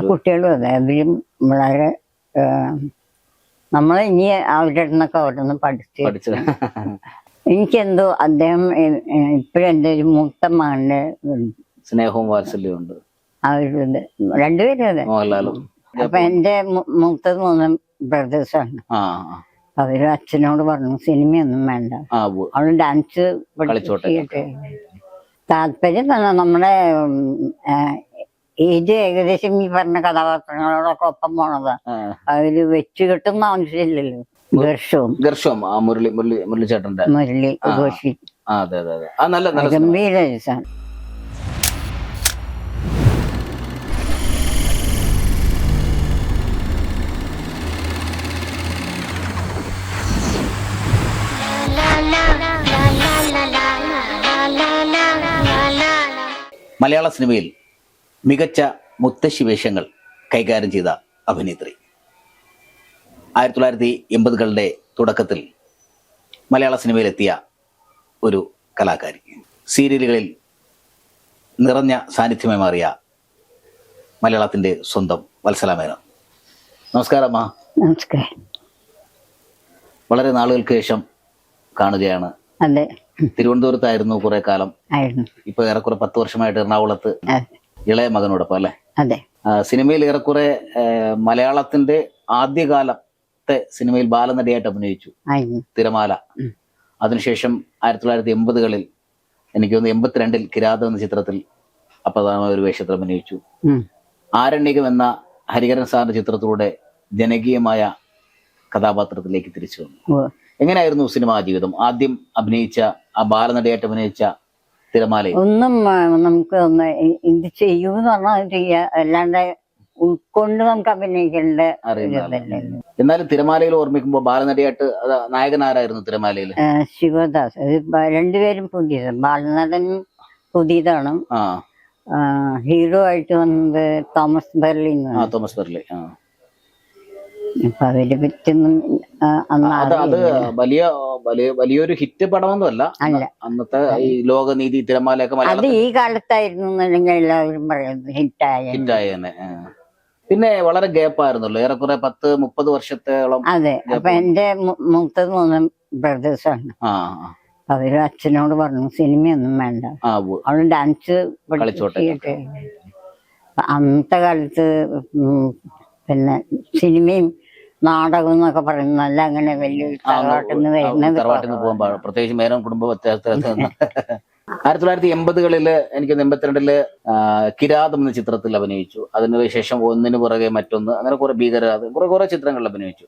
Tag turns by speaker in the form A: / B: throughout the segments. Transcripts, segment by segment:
A: ഒരു
B: കുട്ടികളും അതെ അവരും വളരെ നമ്മൾ ഇനി അവരുടെ നിന്നൊക്കെ ഓരോന്ന് പഠിച്ച് എനിക്കെന്തോ അദ്ദേഹം ഇപ്പഴും എന്റെ ഒരു മൂത്ത മകന്റെ
A: സ്നേഹവും വാത്സല്യവും ഉണ്ട്
B: ആ ഇത് രണ്ടുപേരും അതെ അപ്പൊ എന്റെ മൂത്തത് മൂന്ന് ബ്രദേഴ്സാണ്
A: ആ ആ.
B: അവർ അച്ഛനോട് പറഞ്ഞു സിനിമയൊന്നും വേണ്ട
A: ആ.
B: അവൾ ഡാൻസ്. പഠിച്ചിട്ട് താല്പര്യം തന്നെ നമ്മുടെ ഏജ് ഏകദേശം ഈ പറഞ്ഞ കഥാപാത്രങ്ങളോടൊക്കെ ഒപ്പം പോണത്. അതിൽ വെച്ച് കിട്ടുന്ന ആവശ്യമില്ലല്ലോ ഗർഷവും.
A: ഗർഷവും. ആ മുരളി മുരളി
B: മുരളി
A: ആ.
B: ഘോഷി
A: ആ അതെ അതെ അതെ. ആ നല്ല നല്ല.
B: ഗംഭീര
A: മലയാള സിനിമയിൽ മികച്ച മുത്തശ്ശി വേഷങ്ങൾ കൈകാര്യം ചെയ്ത അഭിനേത്രി. ആയിരത്തി തൊള്ളായിരത്തി എൺപതുകളുടെ തുടക്കത്തിൽ മലയാള സിനിമയിലെത്തിയ ഒരു കലാകാരി. സീരിയലുകളിൽ നിറഞ്ഞ സാന്നിധ്യമായി മാറിയ മലയാളത്തിന്റെ സ്വന്തം വത്സലാമേന നമസ്കാരം അമ്മ.
B: നമസ്കാരം.
A: വളരെ നാളുകൾക്ക് ശേഷം കാണുകയാണ്.
B: അതെ.
A: തിരുവനന്തപുരത്തായിരുന്നു കുറെ കാലം. ഇപ്പൊ ഏറെക്കുറെ പത്ത് വർഷമായിട്ട് എറണാകുളത്ത് ഇളയ മകനോടൊപ്പം അല്ലെ?
B: അതെ.
A: സിനിമയിൽ ഏറെക്കുറെ മലയാളത്തിന്റെ ആദ്യകാലത്തെ സിനിമയിൽ ബാലനടിയായിട്ട് അഭിനയിച്ചു. തിരമാല. അതിനുശേഷം ആയിരത്തി തൊള്ളായിരത്തി എൺപതുകളിൽ എനിക്ക് തോന്നുന്നു എൺപത്തിരണ്ടിൽ കിരാതം എന്ന ചിത്രത്തിൽ അപ്രധാനമായ ഒരു വേഷത്തിൽ അഭിനയിച്ചു. ആരണ്യകം എന്ന ഹരിഹരൻ സാറിന്റെ ചിത്രത്തിലൂടെ ജനകീയമായ കഥാപാത്രത്തിലേക്ക് തിരിച്ചു വന്നു. എങ്ങനെയായിരുന്നു സിനിമാ ജീവിതം? ആദ്യം അഭിനയിച്ച ആ ബാലനടിയായിട്ട് അഭിനയിച്ച തിരമാലയിൽ.
B: ഒന്നും നമുക്ക് ഒന്ന് ഇത് ചെയ്യൂ എന്ന് പറഞ്ഞാൽ ചെയ്യാ. അല്ലാണ്ട് ഉൾക്കൊണ്ട് നമുക്ക് അഭിനയിക്കേണ്ട.
A: എന്നാലും തിരമാലയിൽ ഓർമ്മിക്കുമ്പോ ബാലനടിയായിട്ട് നായകനാരായിരുന്നു നായകൻ ആരായിരുന്നു തിരമാലയിൽ
B: ശിവദാസ് രണ്ടുപേരും പുതിയത്. ബാലനടൻ പുതിയതാണ്. ഹീറോ ആയിട്ട് വന്നത് തോമസ്
A: ബെർലിന്ന് തോമസ് ബെർലി.
B: അപ്പൊ ആ, അന്ന്
A: അത് വലിയ വലിയ വലിയൊരു ഹിറ്റ് പടമൊന്നുമല്ല. അന്നത്തെ ഈ ലോകനീതി തിരമാലയൊക്കെ
B: അത് ഈ കാലത്തായിരുന്നു എല്ലാവരും പറയുന്നത് ഹിറ്റായ
A: ഹിറ്റായി തന്നെ പിന്നെ വളരെ ഗ്യാപ്പായിരുന്നല്ലോ. ഏറെക്കുറെ പത്ത് മുപ്പത് വർഷത്തോളം
B: അതെ. അപ്പൊ എന്റെ മൂത്ത മൂത്തത് മൂന്ന് ബ്രദേഴ്സാണ്. അവർ അച്ഛനോട് പറഞ്ഞു സിനിമയൊന്നും വേണ്ട. അവൾ ഡാൻസ്
A: കളിച്ചോട്ടെ.
B: അന്നത്തെ കാലത്ത് പിന്നെ സിനിമയും നാടകം എന്നൊക്കെ പറയുന്നത് നല്ല അങ്ങനെ
A: ഒന്ന്
B: തറവാട്ടിൽ നിന്ന് വരുന്നത്
A: തറവാട്ടിൽ നിന്ന് പോകാൻ പാടില്ല പ്രത്യേകിച്ച് മേനോൻ കുടുംബ വ്യത്യാസത്തിൽ ആയിരത്തി തൊള്ളായിരത്തി എൺപതുകളിൽ എനിക്ക് എൺപത്തിരണ്ടിൽ കിരാതം എന്ന ചിത്രത്തിൽ അഭിനയിച്ചു. അതിനുശേഷം ഒന്നിനു പുറകെ മറ്റൊന്ന് അങ്ങനെ കുറെ ഭീകര കുറെ കുറെ ചിത്രങ്ങളിൽ അഭിനയിച്ചു.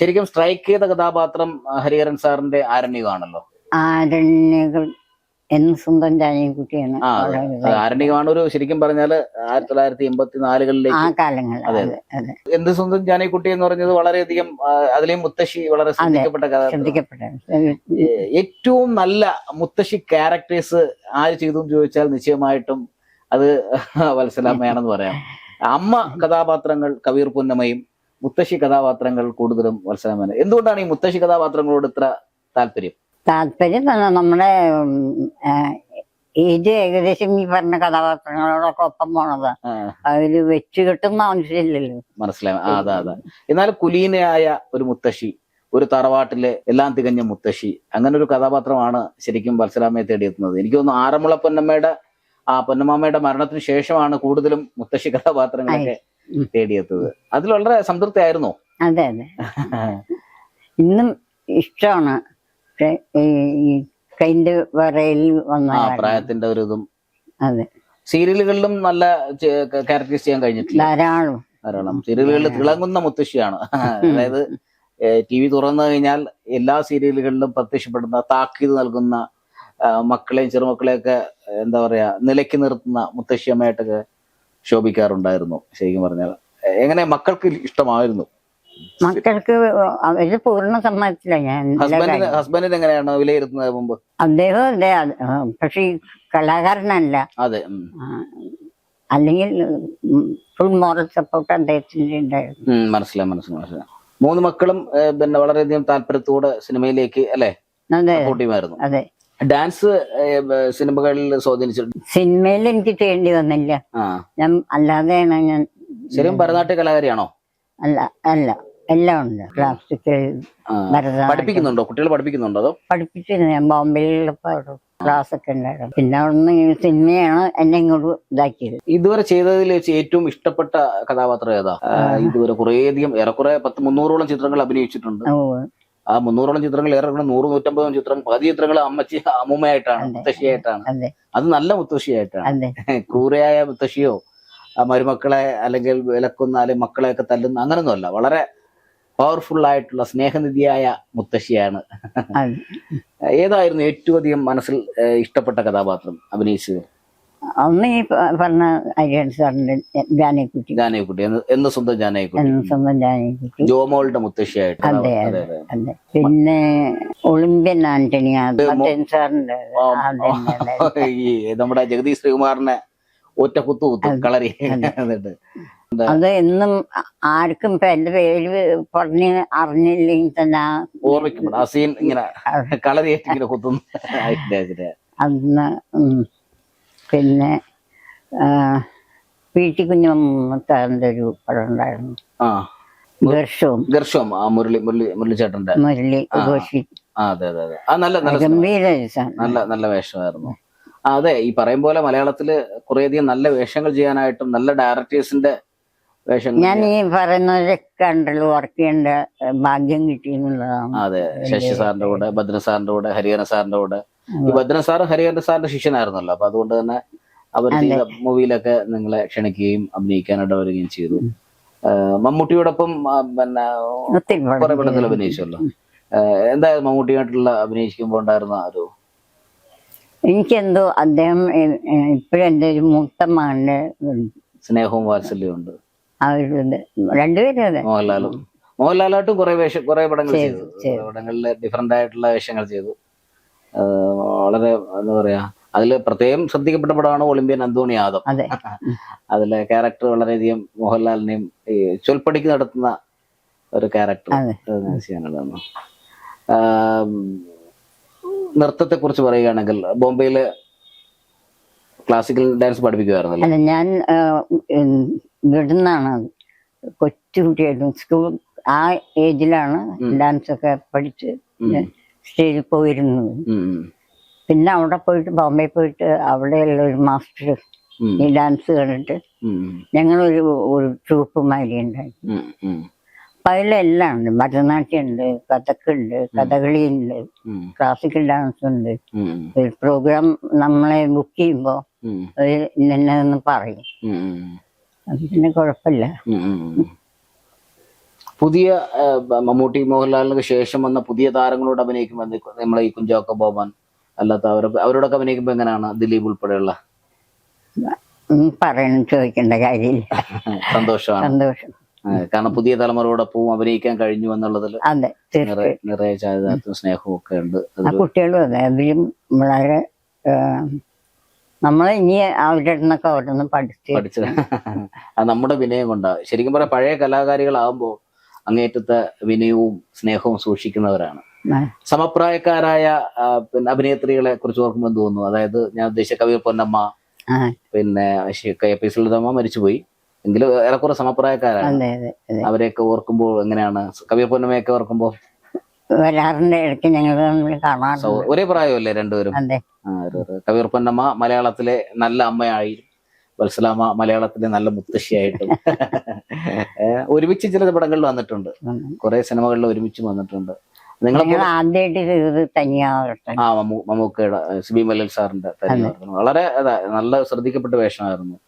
A: ശരിക്കും സ്ട്രൈക്ക് ചെയ്ത കഥാപാത്രം ഹരിഹരൻ സാറിന്റെ ആരണ്യമാണല്ലോ.
B: ആരണ്യകൾ എന്ന് സ്വന്തം ജാനിക്കുട്ടിയാണ്
A: ആ
B: വളരെ
A: അത്
B: ഇതായി.
A: ആരണ്യമാണ് ഒരു ശരിക്കും പറഞ്ഞാൽ ആയിരത്തി തൊള്ളായിരത്തി എൺപത്തി
B: ആ കാലങ്ങൾ
A: അതെ,
B: അതെ.
A: എന്ത് സ്വന്തം ജാനകുട്ടി എന്ന് പറഞ്ഞത് വളരെയധികം അതിലെയും മുത്തശ്ശി വളരെ ശ്രദ്ധിക്കപ്പെട്ട
B: കഥ
A: ശ്രദ്ധിക്കപ്പെട്ട ഏറ്റവും നല്ല മുത്തശ്ശി ക്യാരക്ടേഴ്സ് ആര് ചെയ്തു ചോദിച്ചാൽ നിശ്ചയമായിട്ടും അത് വത്സലാമ്മയാണെന്ന് പറയാം. അമ്മ കഥാപാത്രങ്ങൾ കവീർ പുന്നമ്മയും മുത്തശ്ശി കഥാപാത്രങ്ങൾ കൂടുതലും വത്സലാമ്മയാണ്. എന്തുകൊണ്ടാണ് ഈ മുത്തശ്ശി കഥാപാത്രങ്ങളോട് ഇത്ര താല്പര്യം?
B: താല്പര്യം തന്നെ നമ്മുടെ ഇത് ഏകദേശം ഈ പറഞ്ഞ കഥാപാത്രങ്ങളോടൊക്കെ ഒപ്പം പോണത്. അതിൽ വെച്ച് കിട്ടുന്ന ആവശ്യമില്ലല്ലോ
A: മനസ്സിലായി. എന്നാലും അതാ അതാ. എന്നാൽ കുലീനയായ ഒരു മുത്തശ്ശി ഒരു തറവാട്ടിലെ എല്ലാം തികഞ്ഞ മുത്തശ്ശി അങ്ങനെ ഒരു കഥാപാത്രമാണ് ശരിക്കും വത്സലാമ്മയെ തേടിയെത്തുന്നത്. എനിക്ക് തോന്നുന്നു ആറന്മുള പൊന്നമ്മയുടെ ആ പൊന്നമ്മയുടെ മരണത്തിന് ശേഷമാണ് കൂടുതലും മുത്തശ്ശി കഥാപാത്രങ്ങളൊക്കെ. തേടിയെത്തത് അതിൽ വളരെ സംതൃപ്തി ആയിരുന്നോ
B: അതെ അതെ. ഇന്നും ഇഷ്ടമാണ്. ട്രെയിന്റെ വന്ന.
A: പ്രായത്തിന്റെ ഒരു ഇതും.
B: അതെ.
A: സീരിയലുകളിലും നല്ല ക്യാരക്ടേഴ്സ് ചെയ്യാൻ കഴിഞ്ഞിട്ടില്ല.
B: ധാരാളം.
A: ധാരാളം. സീരിയലുകളിൽ തിളങ്ങുന്ന മുത്തശ്ശിയാണ്. അതായത് ടി വി തുറന്നു കഴിഞ്ഞാൽ എല്ലാ സീരിയലുകളിലും പ്രത്യക്ഷപ്പെടുന്ന താക്കീത് നൽകുന്ന മക്കളെയും ചെറുമക്കളെയൊക്കെ എന്താ പറയാ നിലയ്ക്ക് നിർത്തുന്ന മുത്തശ്ശിയമ്മയായിട്ടൊക്കെ ശോഭിക്കാറുണ്ടായിരുന്നു ശരിക്കും പറഞ്ഞാൽ. എങ്ങനെ മക്കൾക്ക് ഇഷ്ടമായിരുന്നു.
B: മക്കൾക്ക് അവർ പൂർണ സമ്മതത്തില്ല ഞാൻ
A: ഹസ്ബൻഡിന് എങ്ങനെയാണ് വിലയിരുത്തുന്നത് മുമ്പ്?
B: അദ്ദേഹം അതെ പക്ഷെ കലാകാരനല്ല.
A: അതെ
B: അല്ലെങ്കിൽ ഫുൾ മോറൽ സപ്പോർട്ട് അദ്ദേഹത്തിന്റെ ഉണ്ടായിരുന്നു.
A: മനസ്സിലായി മനസ്സിലായി മനസ്സിലായി. മൂന്ന് മക്കളും പിന്നെ വളരെയധികം താല്പര്യത്തോടെ സിനിമയിലേക്ക് അല്ലെ?
B: അതെ അതെ.
A: ഡാൻസ് സിനിമകളിൽ സ്വാധീനിച്ചിട്ടുണ്ട്.
B: സിനിമയിൽ എനിക്ക് ചെയ്യേണ്ടി വന്നില്ല. ഞാൻ അല്ലാതെയാണ് ഞാൻ
A: ശരിക്കും ഭരതനാട്യ കലാകാരിയാണോ?
B: അല്ല അല്ല. എല്ലാം ഉണ്ട്. ക്ലാസിക്കൽ
A: പഠിപ്പിക്കുന്നുണ്ടോ? കുട്ടികൾ പഠിപ്പിക്കുന്നുണ്ടോ അതോ?
B: പഠിപ്പിച്ചിരുന്നു. ഞാൻ ബോംബെയിലൊക്കെ ക്ലാസ് ഒക്കെ ഉണ്ടായിരുന്നു പിന്നെ അവിടുന്ന് സിനിമയാണ് എന്നെ ഇങ്ങോട്ട് ഇതാക്കിയത്.
A: ഇതുവരെ ചെയ്തതിൽ വെച്ച് ഏറ്റവും ഇഷ്ടപ്പെട്ട കഥാപാത്രം ഏതാ? ഇതുവരെ കുറേയധികം ഏറെക്കുറെ പത്ത് മുന്നൂറോളം ചിത്രങ്ങൾ അഭിനയിച്ചിട്ടുണ്ട്. ആ മുന്നൂറോളം ചിത്രങ്ങൾ ഏറെ നൂറ് നൂറ്റമ്പതോളം ചിത്രങ്ങൾ പതി ചിത്രങ്ങൾ അമ്മച്ചി അമ്മൂമ്മയായിട്ടാണ്. മുത്തശ്ശിയായിട്ടാണ്.
B: അത്.
A: നല്ല മുത്തശ്ശിയായിട്ടാണ്. ക്രൂരയായ മുത്തശ്ശിയോ മരുമക്കളെ അല്ലെങ്കിൽ വിലക്കുന്ന അല്ലെങ്കിൽ മക്കളെയൊക്കെ തല്ലുന്ന അങ്ങനൊന്നുമല്ല. വളരെ പവർഫുൾ ആയിട്ടുള്ള സ്നേഹനിധിയായ മുത്തശ്ശിയാണ്. ഏതായിരുന്നു ഏറ്റവും അധികം മനസ്സിൽ ഇഷ്ടപ്പെട്ട കഥാപാത്രം അഭിനയിച്ചത്?
B: അന്ന് ഈ പറഞ്ഞ അരിയൻ സാറിന്റെ ജാനകുട്ടി
A: ജാനകുട്ടി എന്ന് സ്വന്തം
B: ജാനകുട്ടി സ്വന്തം ജാനകുട്ടി
A: ജോമോളുടെ മുത്തശ്ശിയായിട്ട്.
B: അതെ
A: അതെ
B: പിന്നെ ഒളിമ്പ്യൻ ആന്റണി സാറിന്റെ
A: നമ്മുടെ ജഗദീഷ് ശ്രീകുമാറിനെ ഒറ്റ കുത്തു കുത്തു കളരി എന്നിട്ട്.
B: അത് എന്നും ആർക്കും ഇപ്പൊ എന്റെ പേര് പറഞ്ഞ് അറിഞ്ഞില്ലെങ്കിൽ തന്നെ
A: ഓർമ്മിക്കും ആ സീൻ ഇങ്ങനെ കളരിയേറ്റ് ഇങ്ങനെ കുത്തുന്നു.
B: അന്ന്. പിന്നെ വീട്ടിൽ കുഞ്ഞമ്മത്താറിന്റെ ഒരു പടം ഉണ്ടായിരുന്നു.
A: മുരളി മുരളി
B: മുരളി ഘോഷി
A: അതെ അതെ അതെ. ആ നല്ല നല്ല നല്ല നല്ല വേഷമായിരുന്നു. അതെ ഈ പറയും പോലെ മലയാളത്തിൽ കുറേയധികം നല്ല വേഷങ്ങൾ ചെയ്യാനായിട്ടും നല്ല ഡയറക്ടേഴ്സിന്റെ
B: ഞാൻ ഈ പറയുന്നവരൊക്കെ കണ്ടല്ലോ വർക്ക് ചെയ്യേണ്ട ഭാഗ്യം കിട്ടി എന്നുള്ളതാണ്
A: അതെ ശശി സാറിന്റെ കൂടെ ഭദ്രൻ സാറിന്റെ കൂടെ ഹരിഹരൻ സാറിന്റെ കൂടെ. ഈ ഭദ്രൻ സാറ് ഹരിഹരൻ സാറിന്റെ ശിഷ്യനായിരുന്നല്ലോ അപ്പൊ അതുകൊണ്ട് തന്നെ അവർ ചെയ്ത മൂവിയിലൊക്കെ നിങ്ങളെ ക്ഷണിക്കുകയും അഭിനയിക്കാനായിട്ട് വരികയും ചെയ്തു. മമ്മൂട്ടിയോടൊപ്പം പിന്നെ കുറെ
B: പെട്ടെന്ന്
A: പടത്തിൽ അഭിനയിച്ചല്ലോ. എന്തായാലും മമ്മൂട്ടിയായിട്ടുള്ള അഭിനയിക്കുമ്പോൾ ഉണ്ടായിരുന്ന ആരോ ഒരു?
B: എനിക്കെന്തോ അദ്ദേഹം ഇപ്പോഴും എന്റെ ഒരു മൂത്ത
A: സ്നേഹവും വാത്സല്യവും ഉണ്ട്.
B: ഇത് രണ്ടുപേരും അതെ.
A: മോഹൻലാലും. മോഹൻലാലായിട്ടും കുറെ വേഷം കുറെ പടങ്ങൾ
B: ചെയ്തു,
A: പടങ്ങളിൽ ഡിഫറെന്റ് ആയിട്ടുള്ള വേഷങ്ങൾ ചെയ്തു. വളരെ എന്താ പറയാ അതിൽ പ്രത്യേകം ശ്രദ്ധിക്കപ്പെട്ട പടമാണ് ഒളിമ്പ്യൻ അന്തോണി യാദവ്. അതിലെ ക്യാരക്ടർ വളരെയധികം മോഹൻലാലിനെയും ഈ ചൊൽപ്പടിക്ക് നടത്തുന്ന ഒരു ക്യാരക്ടർ. ചെയ്യാനുള്ളതാണ് നൃത്തത്തെ കുറിച്ച് പറയുകയാണെങ്കിൽ ബോംബെയിൽ ക്ലാസിക്കൽ ഡാൻസ് പഠിപ്പിക്കുമായിരുന്നല്ലോ
B: ഞാൻ ആ, ഉം, ഇവിടുന്നാണ് അത്. കൊച്ചുകുട്ടിയായിട്ടും സ്കൂൾ ആ ഏജിലാണ് ഡാൻസ് ഒക്കെ പഠിച്ച് സ്റ്റേജിൽ പോയിരുന്നത്. പിന്നെ അവിടെ പോയിട്ട് ബോംബെ പോയിട്ട് അവിടെയുള്ള ഒരു മാസ്റ്റർ ഈ ഡാൻസ് കണ്ടിട്ട് ഞങ്ങളൊരു ഒരു ട്രൂപ്പ് മാതിരി ഉണ്ടായി. അപ്പൊ അതിലെല്ലാം ഉണ്ട് ഭരതനാട്യം ഉണ്ട് കഥക്കുണ്ട് കഥകളി ഉണ്ട് ക്ലാസിക്കൽ ഡാൻസ് ഉണ്ട്. ഒരു പ്രോഗ്രാം നമ്മളെ ബുക്ക് ചെയ്യുമ്പോൾ ഇന്നെന്ന് പറയും. അത് പിന്നെ കുഴപ്പമില്ല.
A: പുതിയ മമ്മൂട്ടി മോഹൻലാലിന് ശേഷം വന്ന പുതിയ താരങ്ങളോട് അഭിനയിക്കുമ്പോൾ നമ്മളെ ഈ കുഞ്ചാക്ക ബോബൻ അല്ലാത്ത അവരൊക്കെ അവരോടൊക്കെ അഭിനയിക്കുമ്പോൾ എങ്ങനെയാണ് ദിലീപ് ഉൾപ്പെടെയുള്ള?
B: പറയണം ചോദിക്കേണ്ട കാര്യമില്ല.
A: സന്തോഷമാണ്.
B: സന്തോഷം.
A: കാരണം പുതിയ തലമുറയോടൊപ്പം അഭിനയിക്കാൻ കഴിഞ്ഞു എന്നുള്ളതിൽ നിറയെ ചാരിതാർത്ഥ്യവും സ്നേഹവും ഒക്കെ ഉണ്ട്.
B: കുട്ടികളും അതെ അവരും വളരെ നമ്മൾ ഇനി അവരുടെ നിന്നൊക്കെ ഓരോന്ന് പഠിച്ചു
A: പഠിച്ചത് അത് നമ്മുടെ വിനയം കൊണ്ടാണ് ശരിക്കും പറയാം പഴയ കലാകാരികളാകുമ്പോൾ അങ്ങേറ്റത്തെ വിനയവും സ്നേഹവും സൂക്ഷിക്കുന്നവരാണ്. സമപ്രായക്കാരായ പിന്നെ അഭിനേത്രികളെ കുറിച്ച് ഓർക്കുമ്പോൾ തോന്നുന്നു. അതായത് ഞാൻ ഉദ്ദേശിച്ച കവി പൊന്നമ്മ പിന്നെ കെ. പി. സുലതമ്മ മരിച്ചുപോയി. എങ്കിലും ഏറെക്കുറെ സമപ്രായക്കാരാണ്. അവരെയൊക്കെ ഓർക്കുമ്പോൾ എങ്ങനെയാണ്? കവി പൊന്നമ്മയൊക്കെ ഓർക്കുമ്പോൾ
B: വരാറിന്റെ ഇടയ്ക്ക് ഞങ്ങൾ തമ്മിൽ കാണാറുണ്ട്.
A: ഒരേ പ്രായമല്ലേ രണ്ടുപേരും?
B: അതെ.
A: പൊന്നമ്മ മലയാളത്തിലെ നല്ല അമ്മയായി വത്സലാമ മലയാളത്തിലെ നല്ല മുത്തശ്ശിയായിട്ടും. ഒരുമിച്ച് ചില പടങ്ങളിൽ വന്നിട്ടുണ്ട്. കുറെ സിനിമകളിൽ ഒരുമിച്ച് വന്നിട്ടുണ്ട്.
B: നിങ്ങൾ ആദ്യമായിട്ട് തനിയാവട്ടെ.
A: ആ മമ്മൂ- മമ്മൂക്കയുടെ സിബി മലൽ സാറിന്റെ തനിയായിരുന്നു വളരെ അതാ നല്ല ശ്രദ്ധിക്കപ്പെട്ട വേഷമായിരുന്നു.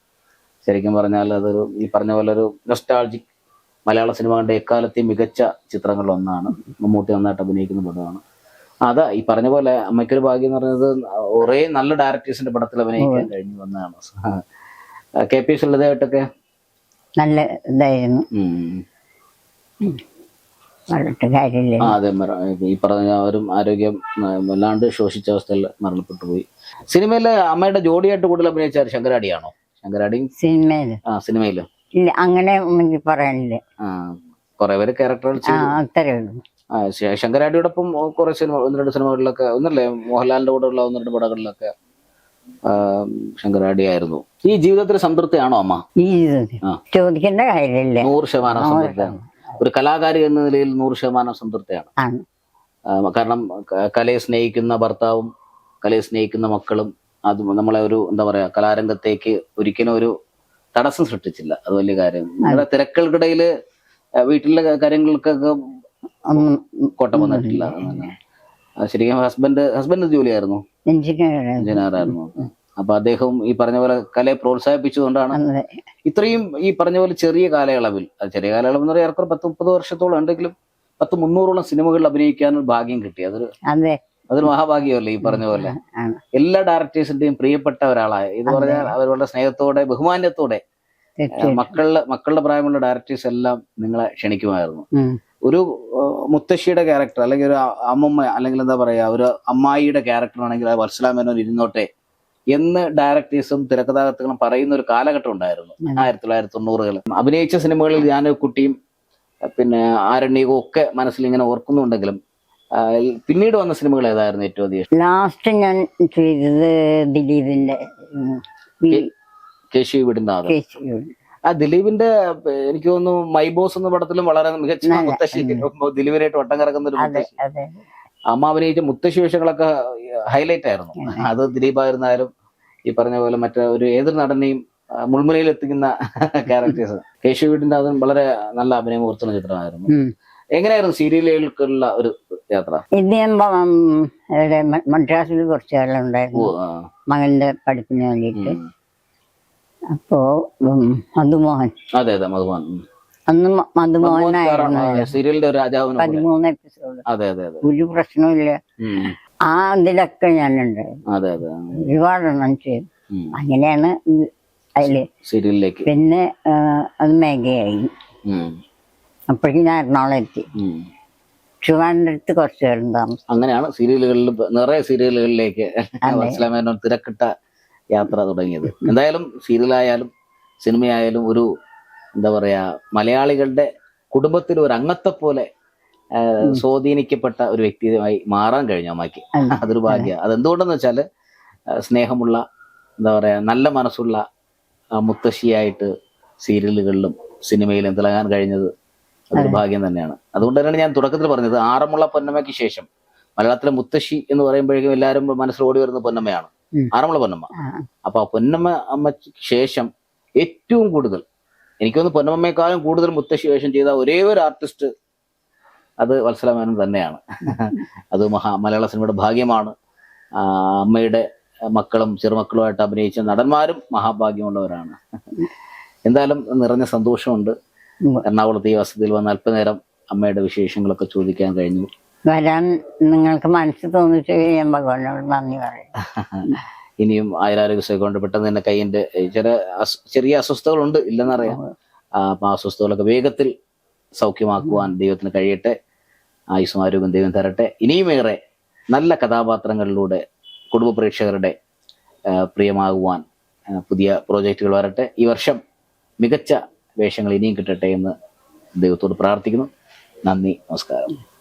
A: ശരിക്കും പറഞ്ഞാൽ അതൊരു ഈ പറഞ്ഞ പോലെ ഒരു നൊസ്റ്റാൾജിക് മലയാള സിനിമ കണ്ട എക്കാലത്തെയും മികച്ച ചിത്രങ്ങളിലൊന്നാണ്. മമ്മൂട്ടി നന്നായിട്ട് അഭിനയിക്കുന്ന പടമാണ്. അതാ ഈ പറഞ്ഞ പോലെ അമ്മയ്ക്കൊരു ഭാഗ്യം എന്ന് പറയുന്നത് ഒരേ നല്ല ഡയറക്ടേഴ്സിന്റെ പടത്തിൽ അഭിനയിക്കാൻ കഴിഞ്ഞു വന്നതാണ്. കെ പി സുലതയായിട്ടൊക്കെ?
B: നല്ല ഇതായിരുന്നു.
A: അതെ ഈ പറഞ്ഞ അവരും ആരോഗ്യം വല്ലാണ്ട് ശോഷിച്ച അവസ്ഥയിൽ മരണപ്പെട്ടു പോയി. സിനിമയിലെ അമ്മയുടെ ജോഡിയായിട്ട് കൂടുതൽ അഭിനയിച്ചാൽ ശങ്കരാടിയാണോ? ശങ്കരാടി
B: സിനിമയിൽ
A: ആ സിനിമയിൽ.
B: ഇല്ല അങ്ങനെ പറയാനില്ല.
A: കുറെ പേര് ക്യാരക്ടറുകൾ
B: അത്രേ ഉള്ളൂ.
A: ശങ്കരാടിയോടൊപ്പം കുറെ സിനിമ ഒന്ന് രണ്ട് സിനിമകളിലൊക്കെ ഒന്നല്ലേ മോഹൻലാലിന്റെ കൂടെ ഉള്ള ഒന്ന് രണ്ട് പടങ്ങളിലൊക്കെ ശങ്കരാടി ആയിരുന്നു ഈ ജീവിതത്തിൽ സംതൃപ്തിയാണോ അമ്മ?
B: ഈ. ചോദിക്കേണ്ട കാര്യമില്ല.
A: നൂറ് ശതമാനം സംതൃപ്തിയാണ്. ഒരു കലാകാരി എന്ന നിലയിൽ നൂറ് ശതമാനം സംതൃപ്തിയാണ്. കാരണം കലയെ സ്നേഹിക്കുന്ന ഭർത്താവും കലയെ സ്നേഹിക്കുന്ന മക്കളും അത് നമ്മളെ ഒരു എന്താ പറയാ കലാരംഗത്തേക്ക് ഒരിക്കലും ഒരു തടസ്സം സൃഷ്ടിച്ചില്ല. അത് വലിയ കാര്യം. നിങ്ങളുടെ തിരക്കുകൾക്കിടയിൽ വീട്ടിലെ കാര്യങ്ങൾക്കൊക്കെ
B: അന്ന്
A: കോട്ടം വന്നിട്ടില്ല. ശരിക്കും ഹസ്ബൻഡ് ഹസ്ബൻഡ് ജോലിയായിരുന്നു. എഞ്ചിനീയറായിരുന്നു. അപ്പൊ അദ്ദേഹം ഈ പറഞ്ഞ പോലെ കലയെ പ്രോത്സാഹിപ്പിച്ചുകൊണ്ടാണ് ഇത്രയും ഈ പറഞ്ഞ പോലെ ചെറിയ കാലയളവിൽ ചെറിയ കാലയളവ് എന്ന് പറയാൻ ഏറെക്കുറെ പത്ത് മുപ്പത് വർഷത്തോളം ഉണ്ടെങ്കിലും പത്ത് മുന്നൂറോളം സിനിമകളിൽ അഭിനയിക്കാൻ ഭാഗ്യം കിട്ടി. അതൊരു
B: അതെ.
A: അതൊരു മഹാഭാഗ്യമല്ലേ ഈ പറഞ്ഞ പോലെ? എല്ലാ ഡയറക്ടേഴ്സിന്റെയും പ്രിയപ്പെട്ട ഒരാളായ ഇത് പറഞ്ഞാൽ അവരുടെ സ്നേഹത്തോടെ
B: ബഹുമാനത്തോടെ
A: മക്കളുടെ മക്കളുടെ പ്രായമുള്ള ഡയറക്ടേഴ്സ് എല്ലാം നിങ്ങളെ ക്ഷണിക്കുമായിരുന്നു. ഒരു മുത്തശ്ശിയുടെ ക്യാരക്ടർ അല്ലെങ്കിൽ ഒരു അമ്മമ്മ അല്ലെങ്കിൽ എന്താ പറയാ ഒരു അമ്മായിയുടെ ക്യാരക്ടർ ആണെങ്കിൽ അത് വത്സലാമേനോൻ ഇരുന്നോട്ടെ എന്ന് ഡയറക്ടേഴ്സും തിരക്കഥാകൃത്തുകളും പറയുന്ന ഒരു കാലഘട്ടം ഉണ്ടായിരുന്നു. ആയിരത്തി തൊള്ളായിരത്തി തൊണ്ണൂറുകൾ അഭിനയിച്ച സിനിമകളിൽ ഞാൻ കുട്ടിയും പിന്നെ ആരണ്യവും ഒക്കെ മനസ്സിൽ ഇങ്ങനെ ഓർക്കുന്നുണ്ടെങ്കിലും പിന്നീട് വന്ന സിനിമകൾ ഏതായിരുന്നു ഏറ്റവും അധികം
B: ലാസ്റ്റ് ഞാൻ ചെയ്തത് ദിലീപിന്റെ
A: കേശു
B: വിടുന്ന
A: ആ ദിലീപിന്റെ എനിക്ക് തോന്നുന്നു മൈ ബോസ് എന്ന പടത്തിലും വളരെ മികച്ച മുത്തശ്ശി ദിലീപിനായിട്ട് വട്ടം കറക്കുന്ന ഒരു മുത്തശ്ശി. അമ്മ അഭിനയിച്ച മുത്തശ്ശി വേഷങ്ങളൊക്കെ ഹൈലൈറ്റ് ആയിരുന്നു. അത്. ദിലീപ് ആയിരുന്നാലും ഈ പറഞ്ഞ പോലെ മറ്റേ ഒരു ഏതൊരു നടനെയും മുൾമുനയിൽ എത്തിക്കുന്ന ക്യാരക്ടേഴ്സ് കേശു വീടിന്റെ അതും വളരെ നല്ല അഭിനയം ഓർത്തുള്ള ചിത്രമായിരുന്നു. എങ്ങനെയായിരുന്നു സീരിയലുകൾക്കുള്ള ഒരു യാത്ര?
B: ഇത് ഞാൻ ഇവിടെ മദ്രാസിൽ കുറച്ച് കാലം
A: മകളുടെ
B: ഉണ്ടായിരുന്നു മകന്റെ പഠിപ്പിന് വേണ്ടിയിട്ട്. അപ്പോ മധുമോഹൻ.
A: അതെ അതെ മധുമോഹൻ.
B: അന്ന് മധുമോഹനായിരുന്നു
A: സീരിയലിന്റെ
B: പതിമൂന്ന് എപ്പിസോഡ്
A: അതെ അതെ അതെ.
B: ഒരു പ്രശ്നമില്ല ആ ഇതിലൊക്കെ ഞാനുണ്ട്.
A: അതെ അതെ
B: ഒരുപാടെണ്ണം ചെയ്തു അങ്ങനെയാണ് അതിൽ.
A: സീരിയലിലേക്ക്.
B: പിന്നെ അത് മേഘയായി. അപ്പോഴേക്കും ഞാൻ എറണാകുളം എത്തി. ട്രിവാൻഡ്രത്ത് കുറച്ച് പേരും താമസം.
A: അങ്ങനെയാണ് സീരിയലുകളിൽ നിറയെ സീരിയലുകളിലേക്ക് വത്സലമേനോൻ തിരക്കിട്ട യാത്ര തുടങ്ങിയത്. എന്തായാലും സീരിയലായാലും സിനിമയായാലും ഒരു എന്താ പറയാ മലയാളികളുടെ കുടുംബത്തിൽ ഒരു അംഗത്തെ പോലെ സ്വാധീനിക്കപ്പെട്ട ഒരു വ്യക്തിയുമായി മാറാൻ കഴിഞ്ഞു അമ്മയ്ക്ക്. അതൊരു ഭാഗ്യ. അതെന്തുകൊണ്ടെന്ന് വെച്ചാൽ സ്നേഹമുള്ള എന്താ പറയാ നല്ല മനസ്സുള്ള മുത്തശ്ശിയായിട്ട് സീരിയലുകളിലും സിനിമയിലും തിളങ്ങാൻ കഴിഞ്ഞത് അതൊരു ഭാഗ്യം തന്നെയാണ്. അതുകൊണ്ട് തന്നെയാണ് ഞാൻ തുടക്കത്തിൽ പറഞ്ഞത് ആറന്മുള പൊന്നമ്മയ്ക്ക് ശേഷം മലയാളത്തിലെ മുത്തശ്ശി എന്ന് പറയുമ്പോഴേക്കും എല്ലാവരും മനസ്സിൽ ഓടി വരുന്ന പൊന്നമ്മയാണ്.
B: ആറമുള്ള
A: ആറന്മുള പൊന്നമ്മ. അപ്പൊ ആ പൊന്നമ്മ അമ്മയ്ക്ക് ശേഷം ഏറ്റവും കൂടുതൽ എനിക്കൊന്ന് പൊന്നമ്മയെക്കാളും കൂടുതൽ മുത്തശ്ശി വേഷം ചെയ്ത ഒരേ ഒരു ആർട്ടിസ്റ്റ് അത് വത്സലമേനൻ തന്നെയാണ്. അത് മഹാ മലയാള സിനിമയുടെ ഭാഗ്യമാണ്. അമ്മയുടെ മക്കളും ചെറുമക്കളുമായിട്ട് അഭിനയിച്ച നടന്മാരും മഹാഭാഗ്യമുള്ളവരാണ്. എന്തായാലും നിറഞ്ഞ സന്തോഷമുണ്ട്. എറണാകുളത്ത് ഈ വസതിയിൽ വന്ന് അല്പനേരം അമ്മയുടെ വിശേഷങ്ങളൊക്കെ ചോദിക്കാൻ കഴിഞ്ഞു.
B: വരാൻ നിങ്ങൾക്ക് മനസ്സിൽ തോന്നിട്ട് ഞാൻ ഭഗവാനോട് നന്ദി പറയും.
A: ഇനിയും ആയുരാരോഗ്യ കൊണ്ട് പെട്ടെന്ന് തന്നെ കൈയിന്റെ ചില ചെറിയ അസ്വസ്ഥതകളുണ്ട് ഇല്ലെന്നറിയാം. അപ്പൊ ആ അസ്വസ്ഥതകളൊക്കെ വേഗത്തിൽ സൗഖ്യമാക്കുവാൻ ദൈവത്തിന് കഴിയട്ടെ. ആയുസും ആരോഗ്യം ദൈവം തരട്ടെ. ഇനിയുമേറെ നല്ല കഥാപാത്രങ്ങളിലൂടെ കുടുംബ പ്രേക്ഷകരുടെ പ്രിയമാകുവാൻ പുതിയ പ്രോജക്റ്റുകൾ വരട്ടെ. ഈ വർഷം മികച്ച വേഷങ്ങൾ ഇനിയും കിട്ടട്ടെ എന്ന് ദൈവത്തോട് പ്രാർത്ഥിക്കുന്നു. നന്ദി നമസ്കാരം.